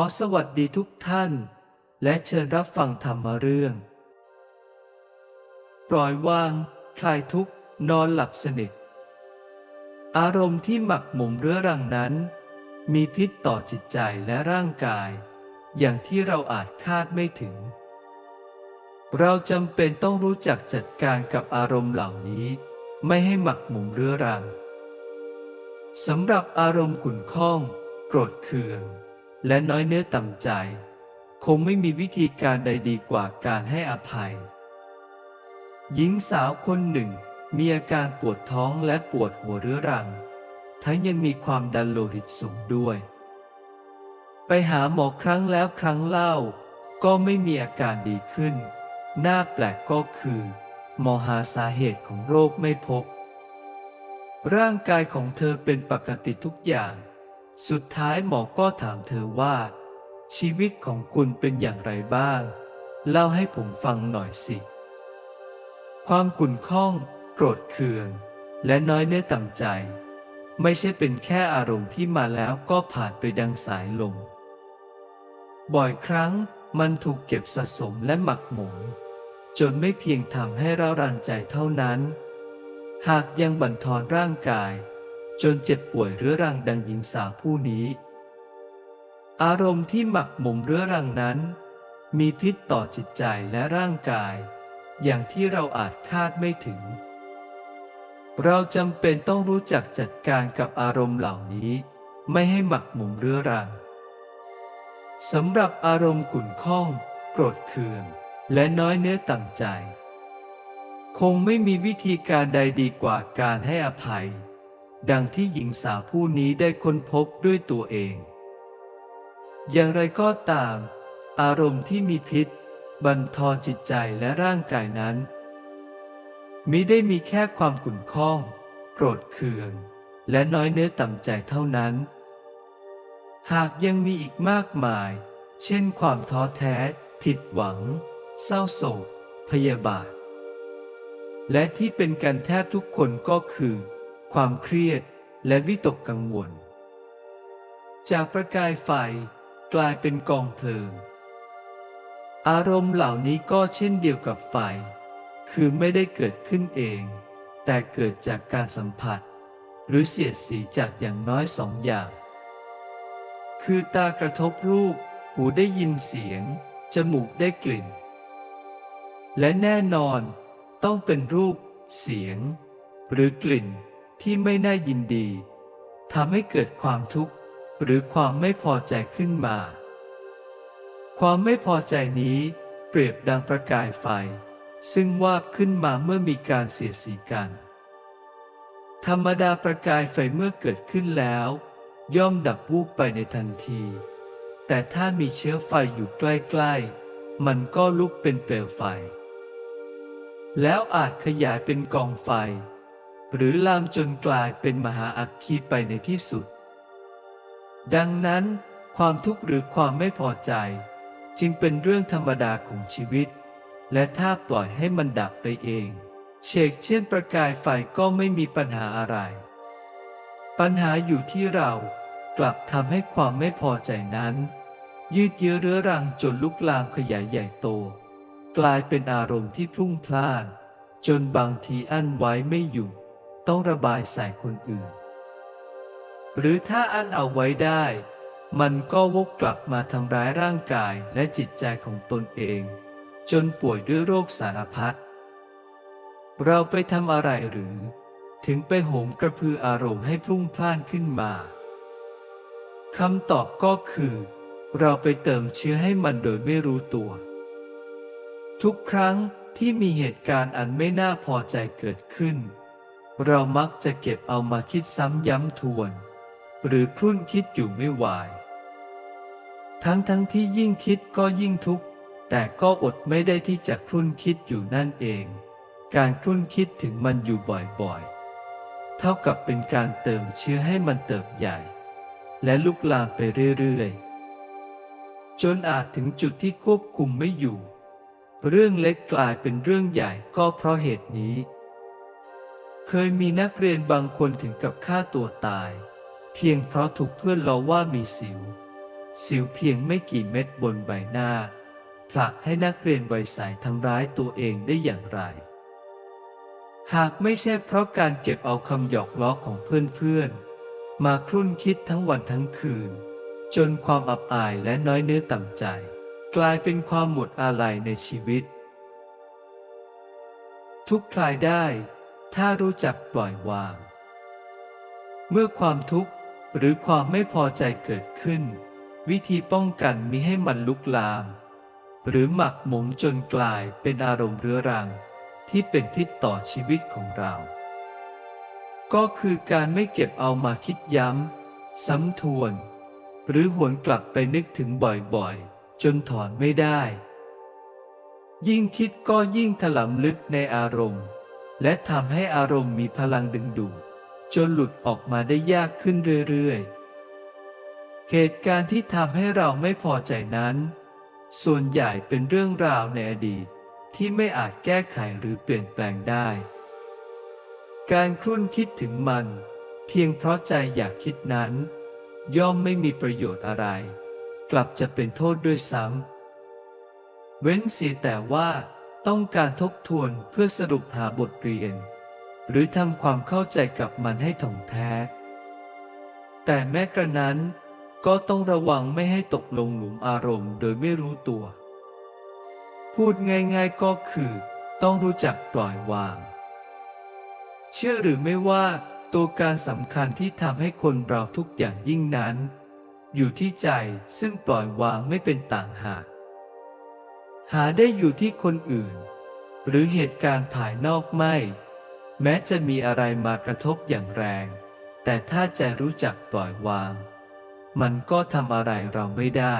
อสวัสดีทุกท่าน และเชิญรับฟังธรรมเรื่อง ปล่อยวาง คลายทุกข์ นอนหลับสนิท อารมณ์ที่หมักหมมเรื้อรังนั้น มีพิษต่อจิตใจและร่างกาย อย่างที่เราอาจคาดไม่ถึง เราจำเป็นต้องรู้จักจัดการกับอารมณ์เหล่านี้ ไม่ให้หมักหมมเรื้อรังสำหรับอารมณ์ขุ่นข้อง โกรธเคือง และน้อยเนื้อต่ำใจ คงไม่มีวิธีการใดดีกว่าการให้อภัย หญิงสาวคนหนึ่ง มีอาการปวดท้องและปวดหัวเรื้อรัง ทั้งยังมีความดันโลหิตสูงด้วย ไปหาหมอครั้งแล้วครั้งเล่า ก็ไม่มีอาการดีขึ้น น่าแปลกก็คือ หมอหาสาเหตุของโรคไม่พบ ร่างกายของเธอเป็นปกติทุกอย่าง สุดท้ายหมอก็ถามเธอว่า ชีวิตของคุณเป็นอย่างไรบ้าง เล่าให้ผมฟังหน่อยสิ ความขุ่นข้อง โกรธเคือง และน้อยเนื้อต่ำใจ ไม่ใช่เป็นแค่อารมณ์ที่มาแล้วก็ผ่านไปดังสายลม บ่อยครั้งมันถูกเก็บสะสมและหมักหมมจนไม่เพียงทำให้เรารันใจเท่านั้น หากยังบั่นทอนร่างกาย จนเจ็บป่วยเรื้อรังดังหญิงสาวผู้นี้ อารมณ์ที่หมักหมมเรื้อรังนั้น มีพิษต่อจิตใจและร่างกาย อย่างที่เราอาจคาดไม่ถึง เราจำเป็นต้องรู้จักจัดการกับอารมณ์เหล่านี้ ไม่ให้หมักหมมเรื้อรังสำหรับอารมณ์ขุ่นข้อง โกรธเคือง และน้อยเนื้อต่ำใจ คงไม่มีวิธีการใดดีกว่าการให้อภัย ดังที่หญิงสาวผู้นี้ได้ค้นพบด้วยตัวเอง อย่างไรก็ตาม อารมณ์ที่มีพิษ บันทอนจิตใจและร่างกายนั้นมิได้มีแค่ความขุ่นข้อง โกรธเคือง และน้อยเนื้อต่ำใจเท่านั้น หากยังมีอีกมากมาย เช่นความท้อแท้ ผิดหวัง เศร้าโศก พยาบาท และที่เป็นกันแทบทุกคนก็คือ ความเครียด และวิตกกังวล จากประกายไฟกลายเป็นกองเพลิง อารมณ์เหล่านี้ก็เช่นเดียวกับไฟ คือไม่ได้เกิดขึ้นเอง แต่เกิดจากการสัมผัส หรือเสียดสีจากอย่างน้อยสองอย่าง คือตากระทบรูป หูได้ยินเสียง จมูกได้กลิ่น และแน่นอนต้องเป็นรูป เสียง หรือกลิ่น ที่ไม่น่ายินดีทำให้เกิดความทุกข์ หรือความไม่พอใจขึ้นมา ความไม่พอใจนี้เปรียบดังประกายไฟ ซึ่งวาบขึ้นมาเมื่อมีการเสียดสีกัน ธรรมดาประกายไฟเมื่อเกิดขึ้นแล้ว ย่อมดับวูบไปในทันที แต่ถ้ามีเชื้อไฟอยู่ใกล้ๆ มันก็ลุกเป็นเปลวไฟ แล้วอาจขยายเป็นกองไฟ หรือลามจนกลายเป็นมหาอัคคีไปในที่สุด ดังนั้นความทุกข์หรือความไม่พอใจ จึงเป็นเรื่องธรรมดาของชีวิต และถ้าปล่อยให้มันดับไปเองเชกเช่นประกายไฟก็ไม่มีปัญหาอะไร ปัญหาอยู่ที่เรากลับทำให้ความไม่พอใจนั้น ยืดเยื้อเรื้อรังจนลุกลามขยายใหญ่โต กลายเป็นอารมณ์ที่พลุ่งพล่าน จนบางทีอั้นไว้ไม่อยู่ ต้องระบายใส่คนอื่น หรือถ้าอั้นเอาไว้ได้ มันก็วกกลับมาทำร้ายร่างกายและจิตใจของตนเอง จนป่วยด้วยโรคสารพัดเราไปทำอะไรหรือ ถึงไปโหมกระพืออารมณ์ให้พลุ่งพล่านขึ้นมาคำตอบก็คือ เราไปเติมเชื้อให้มันโดยไม่รู้ตัว ทุกครั้งที่มีเหตุการณ์อันไม่น่าพอใจเกิดขึ้น เรามักจะเก็บเอามาคิดซ้ำย้ำทวน หรือครุ่นคิดอยู่ไม่ไหวทั้งทั้งที่ยิ่งคิดก็ยิ่งทุกข์แต่ก็อดไม่ได้ที่จะครุ่นคิดอยู่นั่นเอง การครุ่นคิดถึงมันอยู่บ่อยๆ เท่ากับเป็นการเติมเชื้อให้มันเติบใหญ่ และลุกลามไปเรื่อยๆ จนอาจถึงจุดที่ควบคุมไม่อยู่ เรื่องเล็กกลายเป็นเรื่องใหญ่ก็เพราะเหตุนี้ เคยมีนักเรียนบางคนถึงกับฆ่าตัวตาย เพียงเพราะถูกเพื่อนล้อว่ามีสิว สิวเพียงไม่กี่เม็ดบนใบหน้า ผลักให้นักเรียนวัยใสทำร้ายตัวเองได้อย่างไร หากไม่ใช่เพราะการเก็บเอาคำหยอกล้อของเพื่อนๆ มาครุ่นคิดทั้งวันทั้งคืน จนความอับอายและน้อยเนื้อต่ำใจ กลายเป็นความหมดอาลัยในชีวิต ทุกคลายได้ ถ้ารู้จักปล่อยวาง เมื่อความทุกข์หรือความไม่พอใจเกิดขึ้น วิธีป้องกันมิให้มันลุกลาม หรือหมักหมมจนกลายเป็นอารมณ์เรื้อรัง ที่เป็นพิษต่อชีวิตของเรา ก็คือการไม่เก็บเอามาคิดย้ำ ซ้ำทวน หรือหวนกลับไปนึกถึงบ่อยๆ จนถอนไม่ได้ ยิ่งคิดก็ยิ่งถลำลึกในอารมณ์ และทำให้อารมณ์มีพลังดึงดูดจนหลุดออกมาได้ยากขึ้นเรื่อยๆ เหตุการณ์ที่ทำให้เราไม่พอใจนั้น ส่วนใหญ่เป็นเรื่องราวในอดีตที่ไม่อาจแก้ไขหรือเปลี่ยนแปลงได้ การครุ่นคิดถึงมัน เพียงเพราะใจอยากคิดนั้น ย่อมไม่มีประโยชน์อะไร กลับจะเป็นโทษด้วยซ้ำเว้นเสียแต่ว่า ต้องการทบทวนเพื่อสรุปหาบทเรียน หรือทำความเข้าใจกับมันให้ถ่องแท้ แต่แม้กระนั้นก็ต้องระวังไม่ให้ตกลงหลุมอารมณ์โดยไม่รู้ตัว พูดง่ายๆก็คือ ต้องรู้จักปล่อยวาง เชื่อหรือไม่ว่าตัวการสำคัญที่ทำให้คนเราทุกอย่างยิ่งนั้น อยู่ที่ใจซึ่งปล่อยวางไม่เป็นต่างหาก หาได้อยู่ที่คนอื่น หรือเหตุการณ์ภายนอกไม่ แม้จะมีอะไรมากระทบอย่างแรง แต่ถ้าใจรู้จักปล่อยวาง มันก็ทำอะไรเราไม่ได้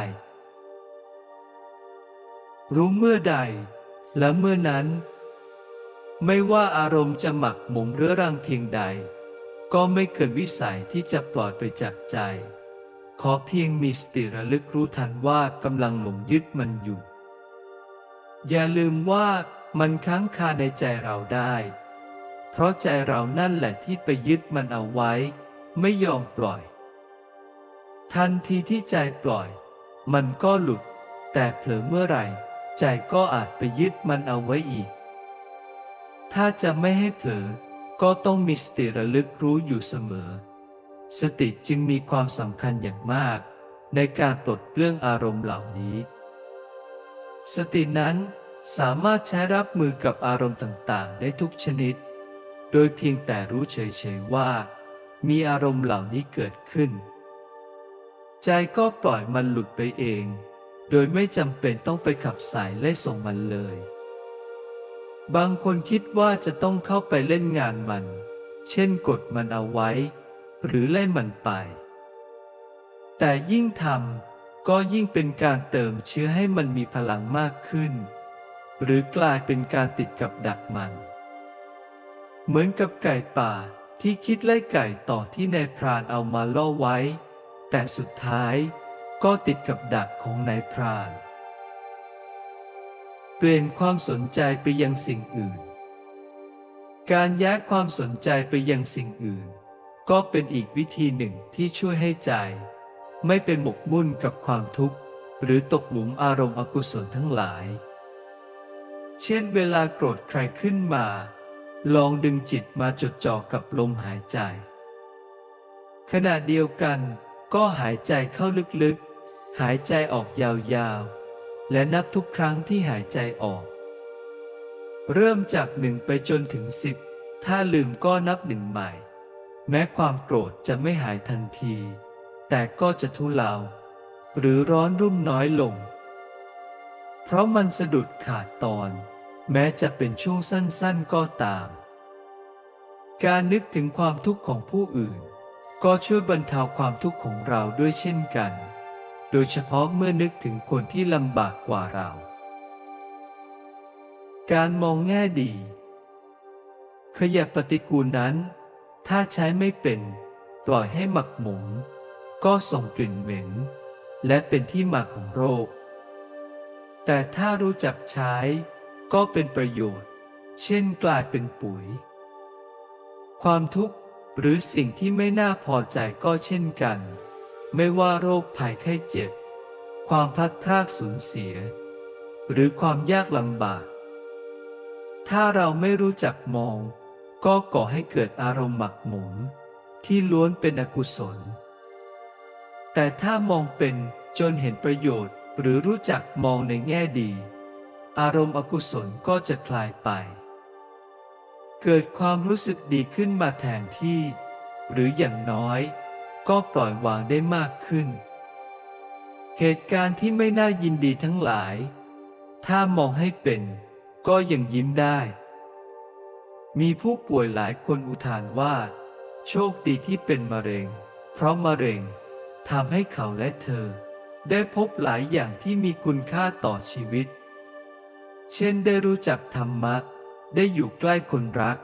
รู้เมื่อใด และเมื่อนั้น ไม่ว่าอารมณ์จะหมักหมมเรื้อรังเพียงใด ก็ไม่เกินวิสัยที่จะปลอดไปจากใจ ขอเพียงมีสติระลึกรู้ทันว่ากำลังหลงยึดมันอยู่ อย่าลืมว่ามันค้างคาในใจเราได้ เพราะใจเรานั่นแหละที่ไปยึดมันเอาไว้ ไม่ยอมปล่อย ทันทีที่ใจปล่อย มันก็หลุด แต่เผลอเมื่อไหร่ ใจก็อาจไปยึดมันเอาไว้อีก ถ้าจะไม่ให้เผลอ ก็ต้องมีสติระลึกรู้อยู่เสมอ สติจึงมีความสำคัญอย่างมาก ในการปลดเปลื้องอารมณ์เหล่านี้ สตินั้นสามารถใช้รับมือกับอารมณ์ต่างๆ ได้ทุกชนิด โดยเพียงแต่รู้เฉยๆว่า มีอารมณ์เหล่านี้เกิดขึ้น ใจก็ปล่อยมันหลุดไปเอง โดยไม่จำเป็นต้องไปขับสายไล่ส่งมันเลย บางคนคิดว่าจะต้องเข้าไปเล่นงานมัน เช่นกดมันเอาไว้ หรือไล่มันไป แต่ยิ่งทำ ก็ยิ่งเป็นการเติมเชื้อให้มันมีพลังมากขึ้น หรือกลายเป็นการติดกับดักมัน เหมือนกับไก่ป่าที่คิดไล่ไก่ต่อที่นายพรานเอามาล่อไว้ แต่สุดท้ายก็ติดกับดักของนายพราน เปลี่ยนความสนใจไปยังสิ่งอื่น การย้ายความสนใจไปยังสิ่งอื่น ก็เป็นอีกวิธีหนึ่งที่ช่วยให้ใจ ไม่เป็นหมกมุ่นกับความทุกข์ หรือตกหลุมอารมณ์อกุศลทั้งหลาย เช่นเวลาโกรธใครขึ้นมา ลองดึงจิตมาจดจ่อกับลมหายใจ ขณะเดียวกันก็หายใจเข้าลึกๆ หายใจออกยาวๆ และนับทุกครั้งที่หายใจออก เริ่มจากหนึ่งไปจนถึงสิบถ้าลืมก็นับหนึ่งใหม่ แม้ความโกรธจะไม่หายทันที แต่ก็จะทุเลาหรือร้อนรุ่มน้อยลง เพราะมันสะดุดขาดตอน แม้จะเป็นช่วงสั้นๆก็ตาม การนึกถึงความทุกข์ของผู้อื่น ก็ช่วยบรรเทาความทุกข์ของเราด้วยเช่นกัน โดยเฉพาะเมื่อนึกถึงคนที่ลำบากกว่าเรา การมองแง่ดี ขยะปฏิกูลนั้น ถ้าใช้ไม่เป็น ปล่อยให้หมักหมม ก็ส่งกลิ่นเหม็น และเป็นที่มาของโรค แต่ถ้ารู้จักใช้ ก็เป็นประโยชน์ เช่นกลายเป็นปุ๋ย ความทุกข์หรือสิ่งที่ไม่น่าพอใจก็เช่นกัน ไม่ว่าโรคภัยไข้เจ็บ ความพลัดพรากสูญเสีย หรือความยากลำบาก ถ้าเราไม่รู้จักมอง ก็ก่อให้เกิดอารมณ์หมักหมมที่ล้วนเป็นอกุศล แต่ถ้ามองเป็นจนเห็นประโยชน์ หรือรู้จักมองในแง่ดี อารมณ์อกุศลก็จะคลายไป เกิดความรู้สึกดีขึ้นมาแทนที่ หรืออย่างน้อย ก็ปล่อยวางได้มากขึ้น เหตุการณ์ที่ไม่น่ายินดีทั้งหลาย ถ้ามองให้เป็น ก็ยังยิ้มได้ มีผู้ป่วยหลายคนอุทานว่า โชคดีที่เป็นมะเร็ง เพราะมะเร็ง ทำให้เขาและเธอ ได้พบหลายอย่างที่มีคุณค่าต่อชีวิต เช่นได้รู้จักธรรมะ ได้อยู่ใกล้คนรัก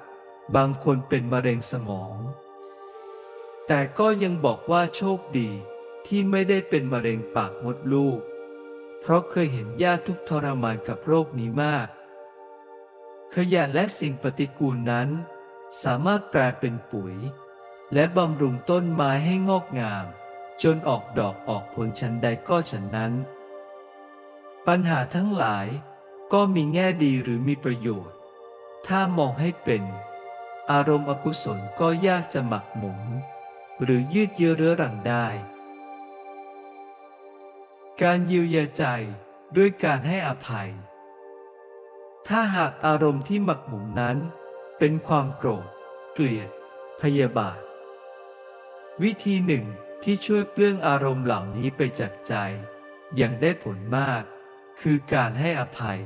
บางคนเป็นมะเร็งสมอง แต่ก็ยังบอกว่าโชคดีที่ไม่ได้เป็นมะเร็งปากมดลูก เพราะเคยเห็นญาติทุกทรมานกับโรคนี้มาก ขยะและสิ่งปฏิกูลนั้น สามารถแปลเป็นปุ๋ย และบำรุงต้นไม้ให้งอกงาม จนออกดอกออกผลฉันใดก็ฉันนั้น ปัญหาทั้งหลายก็มีแง่ดีหรือมีประโยชน์ ถ้ามองให้เป็น อารมณ์อกุศลก็ยากจะหมักหมม หรือยืดเยื้อเรื้อรังได้ การเยียวยาใจด้วยการให้อภัย ถ้าหากอารมณ์ที่หมักหมมนั้น เป็นความโกรธ เกลียด พยาบาท วิธีหนึ่ง ที่ช่วยเปลื้องอารมณ์เหล่านี้ไปจากใจ อย่างได้ผลมาก คือการให้อภัย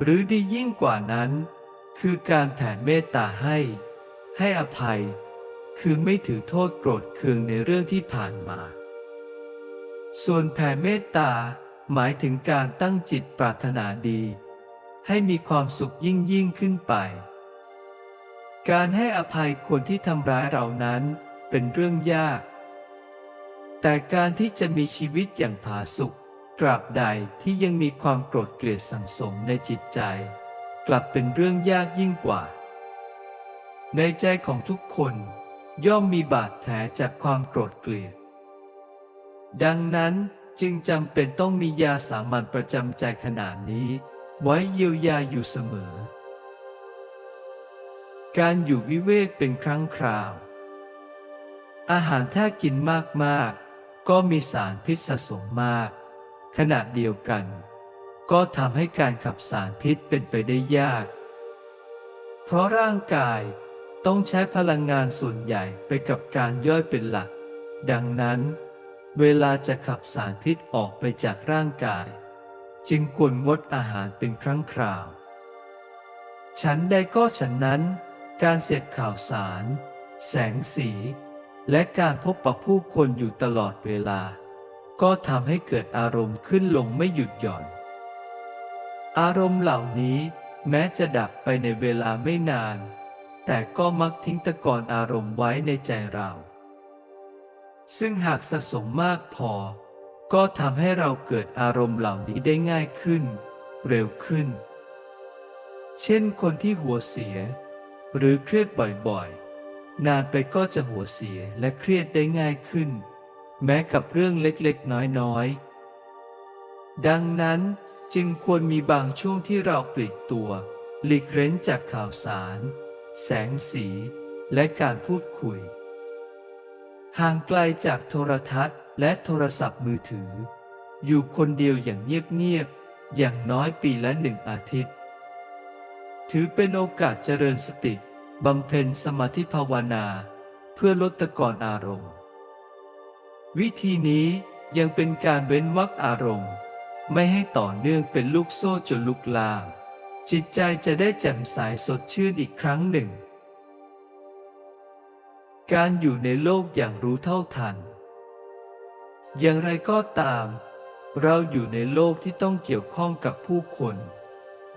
หรือดียิ่งกว่านั้น คือการแผ่เมตตาให้ ให้อภัย คือไม่ถือโทษโกรธเคืองในเรื่องที่ผ่านมา ส่วนแผ่เมตตาหมายถึงการตั้งจิตปรารถนาดี ให้มีความสุขยิ่งยิ่งขึ้นไป การให้อภัยคนที่ทำร้ายเรานั้น เป็นเรื่องยาก แต่การที่จะมีชีวิตอย่างผาสุกตราบใดที่ยังมีความโกรธเกลียดสังสมในจิตใจ กลับเป็นเรื่องยากยิ่งกว่า ในใจของทุกคนย่อมมีบาดแผลจากความโกรธเกลียด ดังนั้นจึงจำเป็นต้องมียาสามัญประจำใจขนาดนี้ ไว้เยียวยาอยู่เสมอ การอยู่วิเวกเป็นครั้งคราว อาหารถ้ากินมากๆ ก็มีสารพิษสะสมมาก ขณะเดียวกัน ก็ทำให้การขับสารพิษเป็นไปได้ยาก เพราะร่างกายต้องใช้พลังงานส่วนใหญ่ไปกับการย่อยเป็นหลัก ดังนั้น เวลาจะขับสารพิษออกไปจากร่างกาย จึงควรงดอาหารเป็นครั้งคราว ฉันใดก็ฉันนั้น การเสพข่าวสาร แสงสี และการพบปะผู้คนอยู่ตลอดเวลา ก็ทำให้เกิดอารมณ์ขึ้นลงไม่หยุดหย่อน อารมณ์เหล่านี้แม้จะดับไปในเวลาไม่นาน แต่ก็มักทิ้งตะกอนอารมณ์ไว้ในใจเรา ซึ่งหากสะสมมากพอ ก็ทำให้เราเกิดอารมณ์เหล่านี้ได้ง่ายขึ้น เร็วขึ้น เช่นคนที่หัวเสีย หรือเครียดบ่อยๆ นานไปก็จะหัวเสียและเครียดได้ง่ายขึ้น แม้กับเรื่องเล็กๆ น้อยๆ ดังนั้นจึงควรมีบางช่วงที่เราปลีกตัว หลีกเร้นจากข่าวสาร แสงสี และการพูดคุย ห่างไกลจากโทรทัศน์และโทรศัพท์มือถือ อยู่คนเดียวอย่างเงียบๆอย่างน้อยปีละหนึ่งอาทิตย์ ถือเป็นโอกาสเจริญสติ บำเพ็ญสมาธิภาวนา เพื่อลดตะกอนอารมณ์ วิธีนี้ยังเป็นการเว้นวรรคอารมณ์ ไม่ให้ต่อเนื่องเป็นลูกโซ่จนลุกลาม จิตใจจะได้แจ่มใสสดชื่นอีกครั้งหนึ่ง การอยู่ในโลกอย่างรู้เท่าทัน อย่างไรก็ตาม เราอยู่ในโลกที่ต้องเกี่ยวข้องกับผู้คน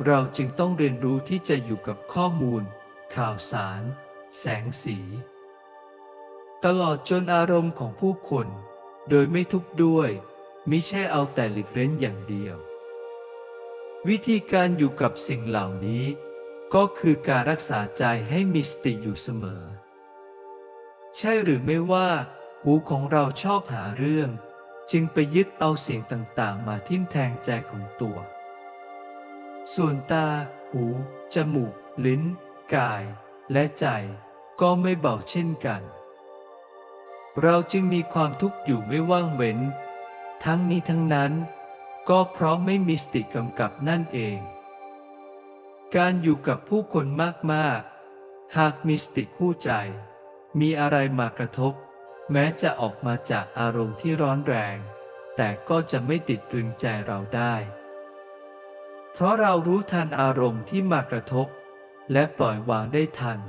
เราจึงต้องเรียนรู้ที่จะอยู่กับข้อมูล ข่าวสาร แสงสี ตลอดจนอารมณ์ของผู้คน โดยไม่ทุกข์ด้วยมิใช่เอาแต่หลีกเล่นอย่างเดียว วิธีการอยู่กับสิ่งเหล่านี้ ก็คือการรักษาใจให้มีสติอยู่เสมอ ใช่หรือไม่ว่าหูของเราชอบหาเรื่อง จึงไปยึดเอาเสียงต่างๆ มาทิ่มแทงใจของตัว ส่วนตา หู จมูก ลิ้น กายและใจก็ไม่เบาเช่นกัน เราจึงมีความทุกข์อยู่ไม่ว่างเว้น ทั้งนี้ทั้งนั้น ก็เพราะไม่มีสติกำกับนั่นเอง การอยู่กับผู้คนมากๆ หากมีสติคู่ใจ มีอะไรมากระทบ แม้จะออกมาจากอารมณ์ที่ร้อนแรง แต่ก็จะไม่ติดตรึงใจเราได้ เพราะเรารู้ทันอารมณ์ที่มากระทบ และปล่อยวางได้ทัน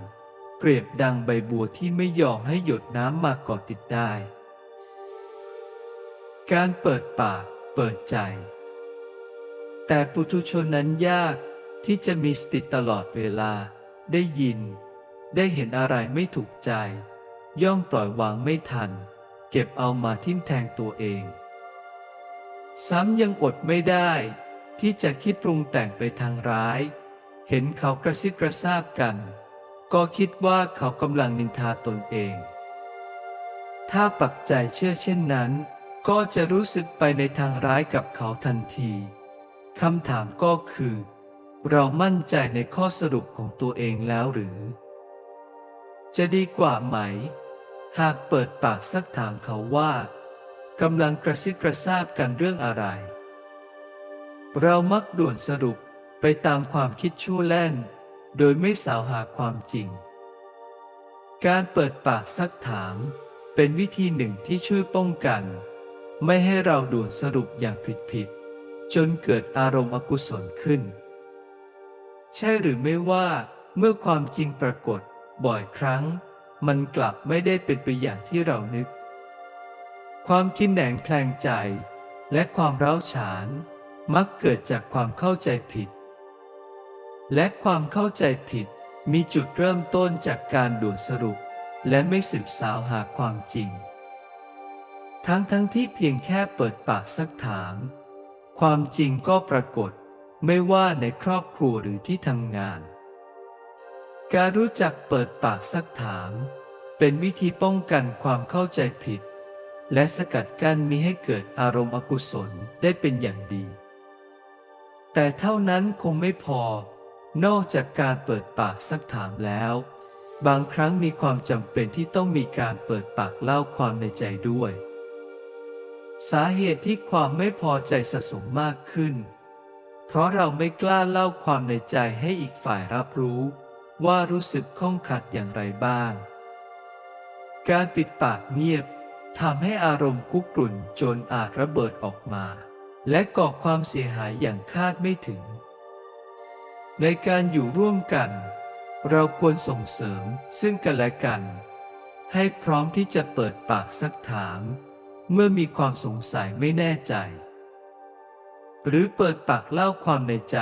เปรียบดังใบบัวที่ไม่ยอมให้หยดน้ำมาเกาะติดได้ การเปิดปากเปิดใจ แต่ปุถุชนนั้นยากที่จะมีสติตลอดเวลา ได้ยิน ได้เห็นอะไรไม่ถูกใจ ย่อมปล่อยวางไม่ทัน เก็บเอามาทิ่มแทงตัวเอง ซ้ำยังอดไม่ได้ที่จะคิดปรุงแต่งไปทางร้าย เห็นเขากระซิบกระซาบกัน ก็คิดว่าเขากำลังนินทาตนเอง ถ้าปักใจเชื่อเช่นนั้น ก็จะรู้สึกไปในทางร้ายกับเขาทันทีคำถามก็คือ เรามั่นใจในข้อสรุปของตัวเองแล้วหรือ จะดีกว่าไหม หากเปิดปากสักถามเขาว่ากำลังกระซิบกระซาบกันเรื่องอะไร เรามักด่วนสรุป ไปตามความคิดชั่วแล่น โดยไม่สาวหาความจริง การเปิดปากซักถาม เป็นวิธีหนึ่งที่ช่วยป้องกัน ไม่ให้เราด่วนสรุปอย่างผิดๆจนเกิดอารมณ์อกุศลขึ้น ใช่หรือไม่ว่า เมื่อความจริงปรากฏบ่อยครั้ง มันกลับไม่ได้เป็นไปอย่างที่เรานึก ความคิดแหนงแคลงใจ และความร้าวฉาน มักเกิดจากความเข้าใจผิด และความเข้าใจผิด มีจุดเริ่มต้นจากการด่วนสรุป และไม่สืบสาวหาความจริง ทั้งทั้งที่เพียงแค่เปิดปากสักถาม ความจริงก็ปรากฏ ไม่ว่าในครอบครัวหรือที่ทำงาน การรู้จักเปิดปากสักถาม เป็นวิธีป้องกันความเข้าใจผิด และสกัดกั้นมิให้เกิดอารมณ์อกุศลได้เป็นอย่างดี แต่เท่านั้นคงไม่พอ นอกจากการเปิดปากสักถามแล้ว บางครั้งมีความจำเป็นที่ต้องมีการเปิดปากเล่าความในใจด้วย สาเหตุที่ความไม่พอใจสะสมมากขึ้น เพราะเราไม่กล้าเล่าความในใจให้อีกฝ่ายรับรู้ ว่ารู้สึกข้องขัดอย่างไรบ้าง การปิดปากเงียบทำให้อารมณ์คุกรุ่นจนอาจระเบิดออกมา และก่อความเสียหายอย่างคาดไม่ถึง ในการอยู่ร่วมกัน เราควรส่งเสริมซึ่งกันและกัน ให้พร้อมที่จะเปิดปากสักถาม เมื่อมีความสงสัยไม่แน่ใจ หรือเปิดปากเล่าความในใจ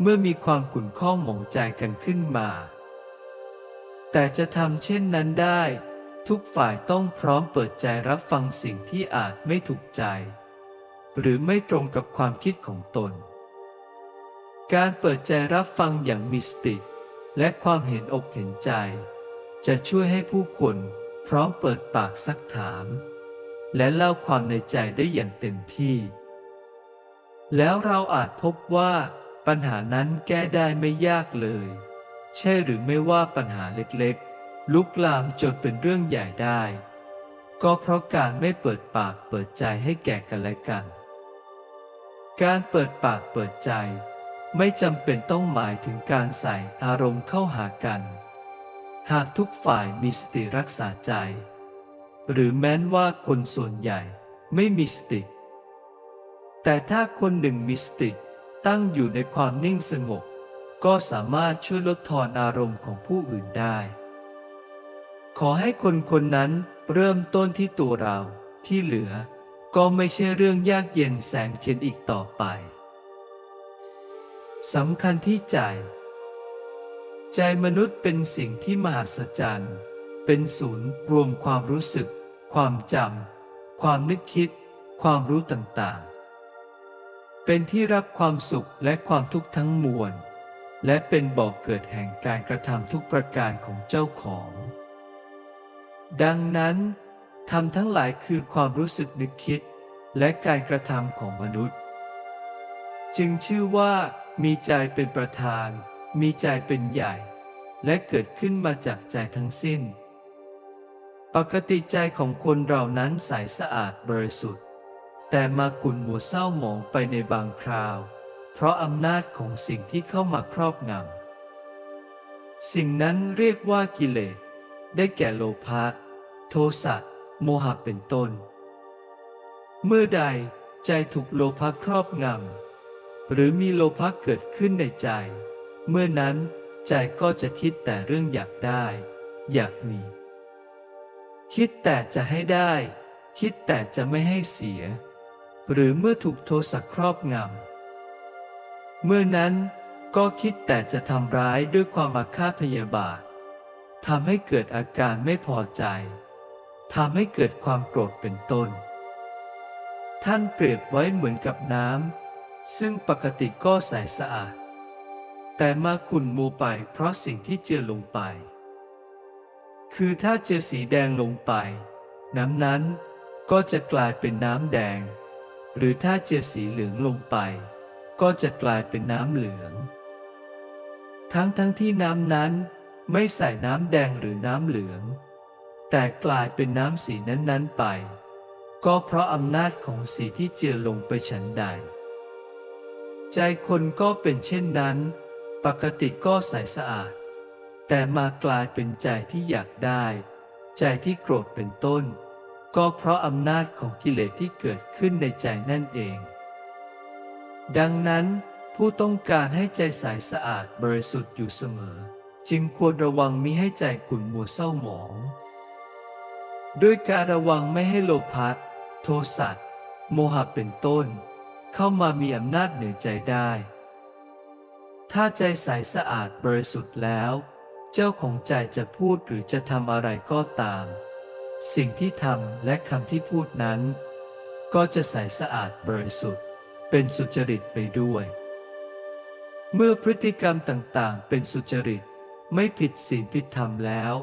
เมื่อมีความขุ่นข้องหมองใจกันขึ้นมา แต่จะทำเช่นนั้นได้ ทุกฝ่ายต้องพร้อมเปิดใจรับฟังสิ่งที่อาจไม่ถูกใจ หรือไม่ตรงกับความคิดของตน การเปิดใจรับฟังอย่างมีสติ และความเห็นอกเห็นใจ จะช่วยให้ผู้คนพร้อมเปิดปากซักถาม และเล่าความในใจได้อย่างเต็มที่ แล้วเราอาจพบว่าปัญหานั้นแก้ได้ไม่ยากเลย ใช่หรือไม่ว่าปัญหาเล็กๆ ลุกลามจนเป็นเรื่องใหญ่ได้ ก็เพราะการไม่เปิดปากเปิดใจให้แก่กันและกัน การเปิดปากเปิดใจ ไม่จำเป็นต้องหมายถึงการใส่อารมณ์เข้าหากัน หากทุกฝ่ายมีสติรักษาใจ หรือแม้นว่าคนส่วนใหญ่ไม่มีสติ แต่ถ้าคนหนึ่งมีสติตั้งอยู่ในความนิ่งสงบ ก็สามารถช่วยลดทอนอารมณ์ของผู้อื่นได้ ขอให้คนคนนั้นเริ่มต้นที่ตัวเราที่เหลือ ก็ไม่ใช่เรื่องยากเย็นแสนเข็นอีกต่อไป สำคัญที่ใจ ใจมนุษย์เป็นสิ่งที่มหัศจรรย์ เป็นศูนย์รวมความรู้สึก ความจำ ความนึกคิด ความรู้ต่างๆ เป็นที่รับความสุขและความทุกข์ทั้งมวล และเป็นบ่อกเกิดแห่งการกระทำทุกประการของเจ้าของ ดังนั้นทำทั้งหลายคือความรู้สึกนึกคิดและการกระทำของมนุษย์ จึงชื่อว่า มีใจเป็นประธาน มีใจเป็นใหญ่ และเกิดขึ้นมาจากใจทั้งสิ้น ปกติใจของคนเรานั้นใสสะอาดบริสุทธิ์ แต่มาขุ่นมัวเศร้าหมองไปในบางคราว เพราะอำนาจของสิ่งที่เข้ามาครอบงำสิ่งนั้นเรียกว่ากิเลส ได้แก่โลภะโทสะโมหะเป็นต้น เมื่อใดใจถูกโลภะครอบงำ หรือมีโลภะเกิดขึ้นในใจ เมื่อนั้นใจก็จะคิดแต่เรื่องอยากได้ อยากมี คิดแต่จะให้ได้ คิดแต่จะไม่ให้เสีย หรือเมื่อถูกโทสะครอบงำ เมื่อนั้นก็คิดแต่จะทำร้ายด้วยความอาฆาตพยาบาททำให้เกิดอาการไม่พอใจทำให้เกิดความโกรธเป็นต้น ท่านเปรียบไว้เหมือนกับน้ำ ซึ่งปกติก็ใสสะอาด แต่มาขุ่นมัวไปเพราะสิ่งที่เจือลงไป คือถ้าเจือสีแดงลงไป น้ำนั้นก็จะกลายเป็นน้ำแดง หรือถ้าเจือสีเหลืองลงไป ก็จะกลายเป็นน้ำเหลือง ทั้งทั้งที่น้ำนั้นไม่ใส่น้ำแดงหรือน้ำเหลือง แต่กลายเป็นน้ำสีนั้นๆไป ก็เพราะอำนาจของสีที่เจือลงไปฉันใด ใจคนก็เป็นเช่นนั้น ปกติก็ใสสะอาด แต่มากลายเป็นใจที่อยากได้ ใจที่โกรธเป็นต้น ก็เพราะอำนาจของกิเลสที่เกิดขึ้นในใจนั่นเอง ดังนั้น ผู้ต้องการให้ใจใสสะอาดบริสุทธิ์อยู่เสมอ จึงควรระวังมิให้ใจขุ่นมัวเศร้าหมอง ด้วยการระวังไม่ให้โลภะโทสะโมหะเป็นต้น เข้ามามีอำนาจเหนือใจได้ ถ้าใจใสสะอาดบริสุทธิ์แล้ว เจ้าของใจจะพูดหรือจะทำอะไรก็ตาม สิ่งที่ทำและคำที่พูดนั้น ก็จะใสสะอาดบริสุทธิ์ เป็นสุจริตไปด้วย เมื่อพฤติกรรมต่างๆ เป็นสุจริตไม่ผิดศีลผิดธรรมแล้ว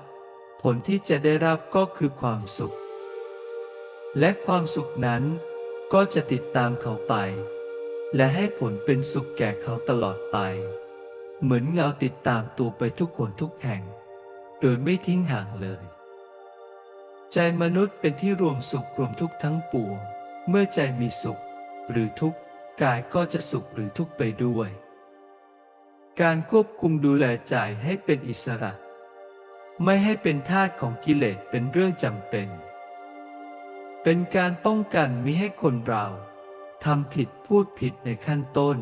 ผลที่จะได้รับก็คือความสุข และความสุขนั้น ก็จะติดตามเขาไป และให้ผลเป็นสุขแก่เขาตลอดไป เหมือนเงาติดตามตัวไปทุกคนทุกแห่ง โดยไม่ทิ้งห่างเลย ใจมนุษย์เป็นที่รวมสุขรวมทุกข์ทั้งปวง เมื่อใจมีสุข หรือทุกข์กายก็จะสุขหรือทุกข์ไปด้วย การควบคุมดูแลใจให้เป็นอิสระ ไม่ให้เป็นทาสของกิเลสเป็นเรื่องจำเป็น เป็นการป้องกันมิให้คนเราทำผิดพูดผิดในขั้นต้น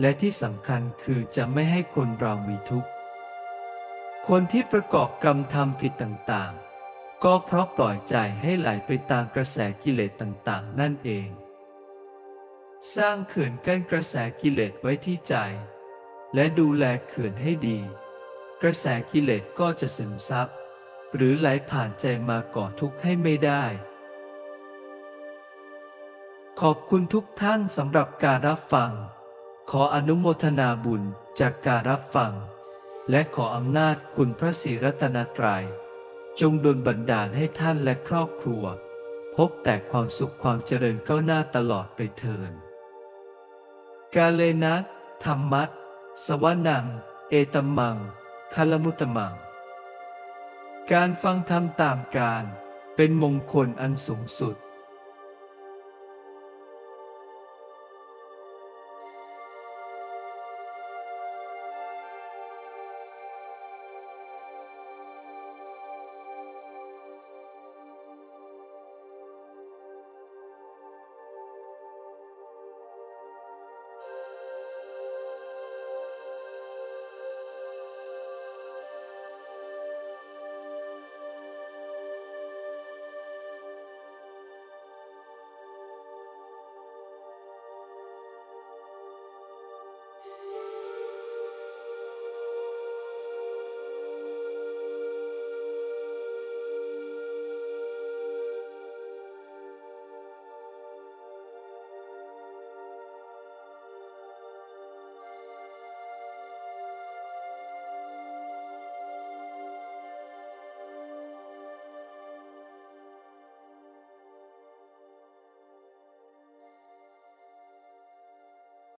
และที่สำคัญคือจะไม่ให้คนเรามีทุกข์ คนที่ประกอบกรรมทำผิดต่างๆ ก็เพราะปล่อยใจให้ไหลไปตามกระแสกิเลสต่างๆ นั่นเอง สร้างเขื่อนกั้นกระแสกิเลสไว้ที่ใจ และดูแลเขื่อนให้ดี กระแสกิเลสก็จะซึมซับหรือไหลผ่านใจมาก่อทุกข์ให้ไม่ได้ ขอบคุณทุกท่านสำหรับการรับฟัง ขออนุโมทนาบุญจากการรับฟัง และขออำนาจคุณพระศรีรัตนตรัย จงดลบันดาลให้ท่านและครอบครัว พบแต่ความสุขความเจริญก้าวหน้าตลอดไปเทินกาเลนะธรรมัตสวนัง เอตมังคลมุตมัง การฟังธรรมตามการ เป็นมงคลอันสูงสุด